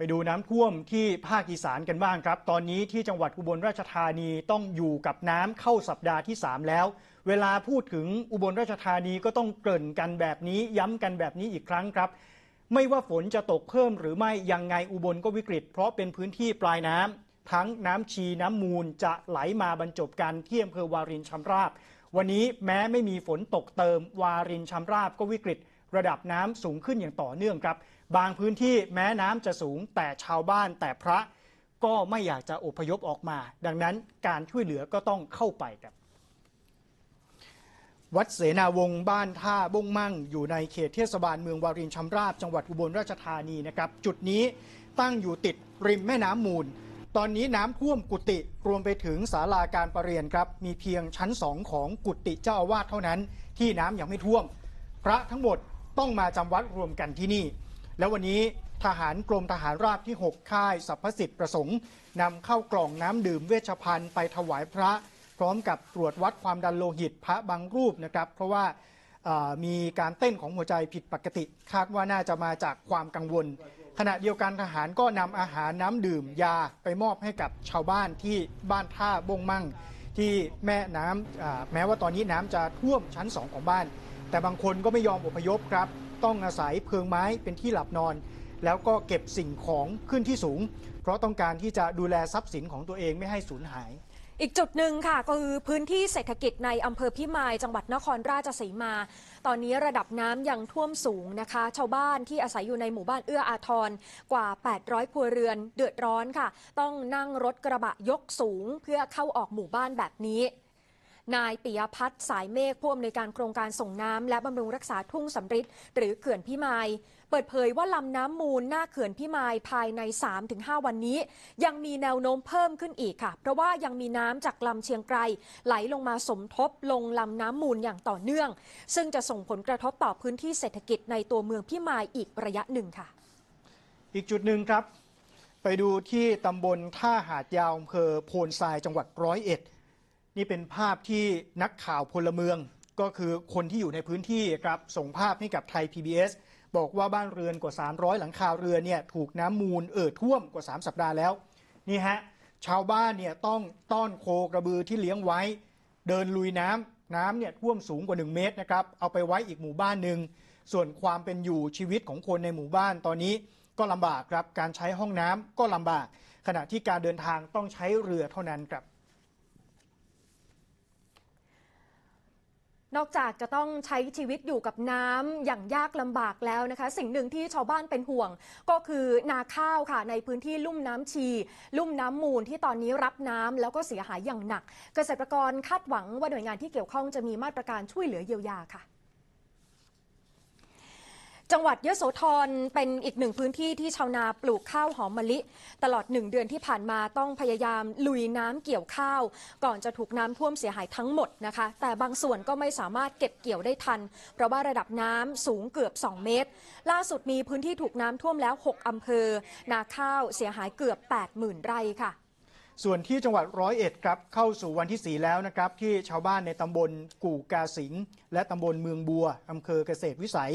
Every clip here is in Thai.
ไปดูน้ำท่วมที่ภาคอีสานกันบ้างครับ ตอนนี้ที่จังหวัดอุบลราชธานีต้องอยู่กับน้ำเข้าสัปดาห์ที่ 3 แล้ว เวลาพูดถึงอุบลราชธานีก็ต้องเกริ่นกันแบบนี้ย้ำกันแบบนี้อีกครั้งครับ ไม่ว่าฝนจะตกเพิ่มหรือไม่ยังไงอุบลก็วิกฤต เพราะเป็นพื้นที่ปลายน้ำทั้งน้ำชีน้ำมูลจะไหลมาบรรจบกันที่อำเภอวารินชำราบ วันนี้แม้ไม่มีฝนตกเติมวารินชำราบก็วิกฤต ระดับน้ำสูงขึ้นอย่างต่อเนื่องครับ บางพื้นที่แม้น้ำจะสูงแต่ชาวบ้านแต่พระก็ไม่อยากจะอพยพออกมา ดังนั้นการช่วยเหลือก็ต้องเข้าไปครับ วัดเสนาวงศ์บ้านท่าบงมั่ง อยู่ในเขตเทศบาลเมืองวารินชำราบจังหวัดอุบลราชธานีนะครับ จุดนี้ตั้งอยู่ติดริมแม่น้ำมูล ตอนนี้น้ำท่วมกุฏิรวมไปถึงศาลาการประเรียนครับ มีเพียงชั้นสองของกุฏิเจ้าอาวาสเท่านั้น ที่น้ำยังไม่ท่วม พระทั้งหมดต้องมาจำวัดรวมกันที่นี่ แล้ววันนี้ทหารกรมทหารราบที่ 6 ค่ายสรรพสิทธิ์ประสงค์นำเข้ากล่องน้ำดื่มเวชภัณฑ์ไปถวายพระ พร้อมกับตรวจวัดความดันโลหิตพระบางรูปนะครับ เพราะว่ามีการเต้นของหัวใจผิดปกติ คาดว่าน่าจะมาจากความกังวล ขณะเดียวกันทหารก็นำอาหารน้ำดื่มยาไปมอบให้กับชาวบ้านที่บ้านท่าบงมั่ง ที่แม่น้ำแม้ว่าตอนนี้น้ำจะท่วมชั้น2ของบ้าน แต่บางคนก็ไม่ยอมอพยพครับ ต้องอาศัยเพิงไม้เป็นที่หลับนอน แล้วก็เก็บสิ่งของขึ้นที่สูง เพราะต้องการที่จะดูแลทรัพย์สินของตัวเองไม่ให้สูญหาย อีกจุดหนึ่งค่ะก็คือพื้นที่เศรษฐกิจในอำเภอพิมาย จังหวัดนครราชสีมา ตอนนี้ระดับน้ำยังท่วมสูงนะคะ ชาวบ้านที่อาศัยอยู่ในหมู่บ้านเอื้ออาทรกว่า 800ครัวเรือนเดือดร้อนค่ะ ต้องนั่งรถกระบะยกสูงเพื่อเข้าออกหมู่บ้านแบบนี้ นายปิยพัฒน์สายเมฆผู้อำนวยการโครงการส่งน้ำและบำรุงรักษาทุ่งสำริดหรือเขื่อนพิมาย เปิดเผยว่าลำน้ำมูลหน้าเขื่อนพิมายภายใน 3-5 วันนี้ ยังมีแนวโน้มเพิ่มขึ้นอีกค่ะ เพราะว่ายังมีน้ำจากลำเชียงไกรไหลลงมาสมทบลงลำน้ำมูลอย่างต่อเนื่อง ซึ่งจะส่งผลกระทบต่อพื้นที่เศรษฐกิจในตัวเมืองพิมายอีกระยะหนึ่งค่ะ อีกจุดหนึ่งครับ ไปดูที่ตำบลท่าหาดยาวอำเภอโพนทรายจังหวัดร้อยเอ็ด นี่เป็นภาพที่นักข่าวพลเมือง ก็คือคนที่อยู่ในพื้นที่ครับส่งภาพให้กับไทย PBS บอกว่าบ้านเรือนกว่า 300 หลังคาเรือนเนี่ยถูกน้ำมูลเอ่อท่วมกว่า 3 สัปดาห์แล้วนี่ฮะชาวบ้านเนี่ยต้องต้อนโคกระบือที่เลี้ยงไว้ เดินลุยน้ำน้ำเนี่ยท่วมสูงกว่า 1 เมตรนะครับเอาไปไว้อีกหมู่บ้านหนึ่งส่วนความเป็นอยู่ชีวิตของคนในหมู่บ้านตอนนี้ก็ลำบากครับการใช้ห้องน้ำก็ลำบาก ขณะที่การเดินทางต้องใช้เรือเท่านั้นครับ นอกจากจะต้องใช้ชีวิตอยู่กับน้ำอย่างยากลำบากแล้วนะคะ สิ่งหนึ่งที่ชาวบ้านเป็นห่วง ก็คือนาข้าวค่ะในพื้นที่ลุ่มน้ำชี ลุ่มน้ำมูลที่ตอนนี้รับน้ำแล้วก็เสียหายอย่างหนัก เกษตรกรคาดหวังว่าหน่วยงานที่เกี่ยวข้องจะมีมาตรการช่วยเหลือเยียวยาค่ะ จังหวัดยโสธรเป็นอีกหนึ่งพื้นที่ที่ชาวนาปลูกข้าวหอมมะลิ ตลอดหนึ่งเดือนที่ผ่านมาต้องพยายามลุยน้ำเกี่ยวข้าว ก่อนจะถูกน้ำท่วมเสียหายทั้งหมดนะคะ แต่บางส่วนก็ไม่สามารถเก็บเกี่ยวได้ทัน เพราะว่าระดับน้ำสูงเกือบ 2 เมตร ล่าสุดมีพื้นที่ถูกน้ำท่วมแล้ว 6อำเภอ นาข้าวเสียหายเกือบ 80,000 ไร่ค่ะ ส่วนที่จังหวัดร้อยเอ็ดครับเข้าสู่วันที่ 4 แล้วนะครับที่ชาวบ้านในตำบลกู่กาสิงและตำบลเมืองบัวอำเภอเกษตรวิสัย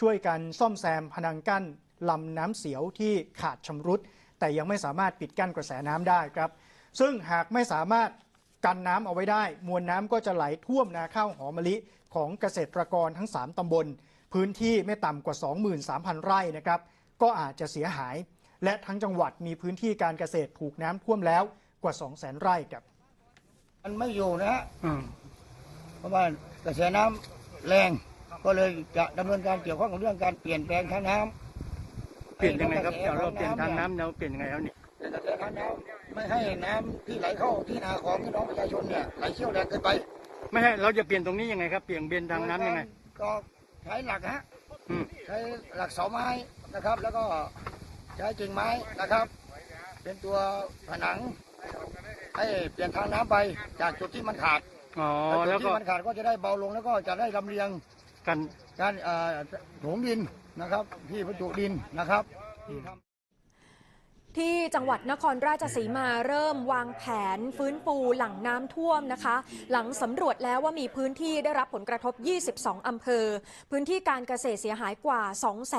ช่วยกันซ่อมแซมพนังกั้นลำน้ำเสียวที่ขาดชำรุด แต่ยังไม่สามารถปิดกั้นกระแสน้ำได้ครับ ซึ่งหากไม่สามารถกันน้ำเอาไว้ได้ มวลน้ำก็จะไหลท่วมนาข้าวหอมมะลิของเกษตรกรทั้ง 3ตำบล พื้นที่ไม่ต่ำกว่า 23,000 ไร่นะครับก็อาจจะเสียหาย และทั้งจังหวัดมีพื้นที่การเกษตรถูกน้ำท่วมแล้ว กว่า200,000ไร่ครับ มันไม่อยู่นะฮะเพราะว่ากระแสน้ำแรง ก็เลยจะดำเนินการเกี่ยวข้องกับเรื่องการเปลี่ยนแปลงทางน้ำเปลี่ยนยังไงครับให้เดี๋ยวเราเปลี่ยนทางเน้ำเราเปลี่ยนยังไงครับนี่ปลี่ยนกระแสทางน้ำไม่ให้น้ำที่ไหลเข้าที่นาของพี่น้องประชาชนเนี่ยไหลเชี่ยวแรงเกินไปไม่ใช่เราจะเปลี่ยนตรงนี้ยังไงครับเปลี่ยนเบนทางน้ำยังไง ก็ใช้หลักฮะ อืมใช้หลักเสาไม้นะครับ แล้วก็ใช้กิ่งไม้นะครับ เป็นตัวผนัง ให้เปลี่ยนทางน้ำไปจากจุดที่มันขาดอ๋อจุแล้ดวที่ก็มันขาดก็จะได้เบาลงแล้วก็จะได้ลำเลียงกันการเอ่อโถงดินนะครับที่บรรจุดินนะครับที่ทำที่จังหวัดนครราชสีมาเริ่มวางแผนฟื้นฟูหลังน้ำท่วมนะคะ หลังสำรวจแล้วว่ามีพื้นที่ได้รับผลกระทบ 22 อำเภอ พื้นที่การเกษตรเสียหายกว่า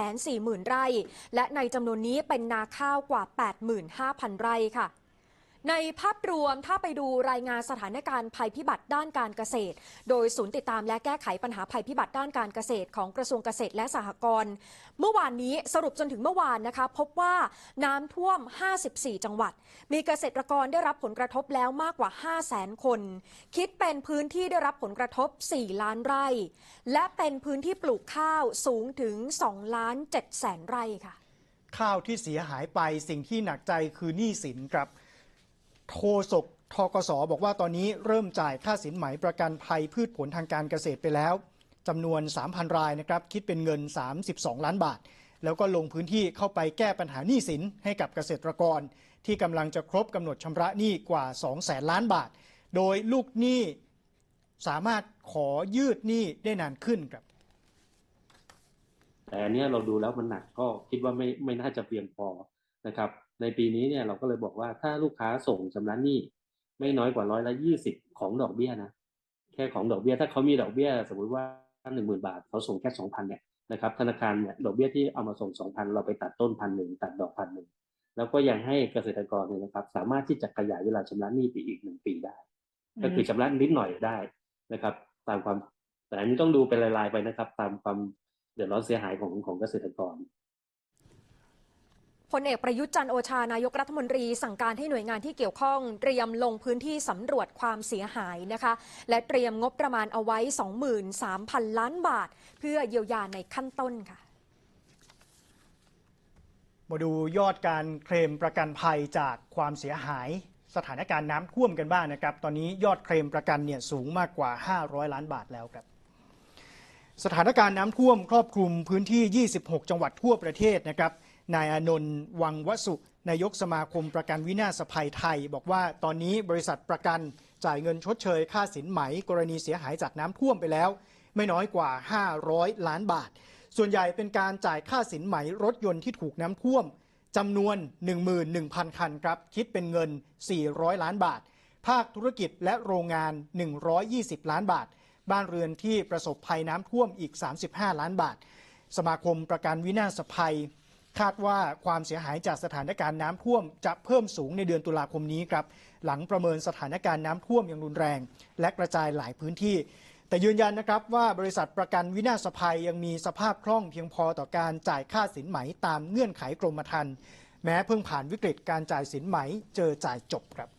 240,000 ไร่ และในจำนวนนี้เป็นนาข้าวกว่า 85,000 ไร่ค่ะ ในภาพรวมถ้าไปดูรายงานสถานการณ์ภัยพิบัติด้านการเกษตร โดยศูนย์ติดตามและแก้ไขปัญหาภัยพิบัติด้านการเกษตรของกระทรวงเกษตรและสหกรณ์เมื่อวานนี้สรุปจนถึงเมื่อวานนะคะ พบว่าน้ำท่วม 54 จังหวัด มีเกษตรกรได้รับผลกระทบแล้วมากกว่า 5 0 0แสนคน คิดเป็นพื้นที่ได้รับผลกระทบ 4 ล้านไร่ และเป็นพื้นที่ปลูกข้าวสูงถึง2ล้าน7แสนไร่ค่ะข้าวที่เสียหายไปสิ่งที่หนักใจคือหนี้สินครับ โฆษกทกสบอกว่าตอนนี้เริ่มจ่ายค่าสินไหมประกันภัยพืชผลทางการเกษตรไปแล้วจำนวน 3,000 รายนะครับคิดเป็นเงิน 32 ล้านบาท แล้วก็ลงพื้นที่เข้าไปแก้ปัญหาหนี้สินให้กับเกษตรกร ที่กำลังจะครบกำหนดชำระหนี้กว่า2แสนล้านบาท โดยลูกหนี้สามารถขอยืดหนี้ได้นานขึ้นครับ แต่อันเนี้ยเราดูแล้วมันหนักก็คิดว่าไม่ไม่น่าจะเพียงพอนะครับในปีนี้เนี่ยเราก็เลยบอกว่าถ้าลูกค้าส่งชำระหนี้ไม่น้อยกว่าร้อยละยี่สิบของดอกเบี้ยนะแค่ของดอกเบี้ยถ้าเขามีดอกเบี้ย สมมติว่าหนึ่งหมื่นบาทเขาส่งแค่สองพันเนี่ยนะครับธนาคารเนี่ยดอกเบี้ยที่เอามาส่งสองพันเราไปตัดต้นพันหนึ่งตัดดอกพันหนึ่งแล้วก็ยังให้เกษตรกรเนี่ยนะครับ สามารถที่จะขยายเวลาชำระหนี้ไปอีกหนึ่งปีได้ ก็คือชำระนิดหน่อยได้นะครับ ตามความแต่อันนี้ต้องดูเป็นรายๆไปนะครับ ตามความเดือดร้อนเสียหายของของเกษตรกร พลเอกประยุทธ์จันโอชานายกรัฐมนตรีสั่งการให้หน่วยงานที่เกี่ยวข้อง เตรียมลงพื้นที่สำรวจความเสียหายนะคะ และเตรียมงบประมาณเอาไว้ 23,000 ล้านบาท เพื่อเยียวยาในขั้นต้นค่ะ มาดูยอดการเคลมประกันภัยจากความเสียหายสถานการณ์น้ำท่วมกันบ้างนะครับ ตอนนี้ยอดเคลมประกันเนี่ยสูงมากกว่า 500 ล้านบาทแล้วครับสถานการณ์น้ำท่วมครอบคลุมพื้นที่ 26 จังหวัดทั่วประเทศนะครับ นายอนนท์วังวสุนายกสมาคมประกันวินาศภัยไทย บอกว่าตอนนี้บริษัทประกันจ่ายเงินชดเชย ค่าสินไหม กรณีเสียหายจากน้ำท่วมไปแล้ว ไม่น้อยกว่า 500 ล้านบาท ส่วนใหญ่เป็นการจ่ายค่าสินไหมรถยนต์ที่ถูกน้ำท่วมจำนวน 11,000 คันครับ คิดเป็นเงิน 400 ล้านบาท ภาคธุรกิจและโรงงาน 120 ล้านบาท บ้านเรือนที่ประสบภัยน้ำท่วมอีก 35 ล้านบาท สมาคมประกันวินาศภัย คาดว่าความเสียหายจากสถานการณ์น้ำท่วมจะเพิ่มสูงในเดือนตุลาคมนี้ครับหลังประเมินสถานการณ์น้ำท่วมอย่างรุนแรง และกระจายหลายพื้นที่ แต่ยืนยันนะครับว่าบริษัทประกันวินาศภัยยังมีสภาพคล่องเพียงพอต่อการจ่ายค่าสินไหมตามเงื่อนไขกรมธรรม์แม้เพิ่งผ่านวิกฤตการจ่ายสินไหมเจอจ่ายจบครับ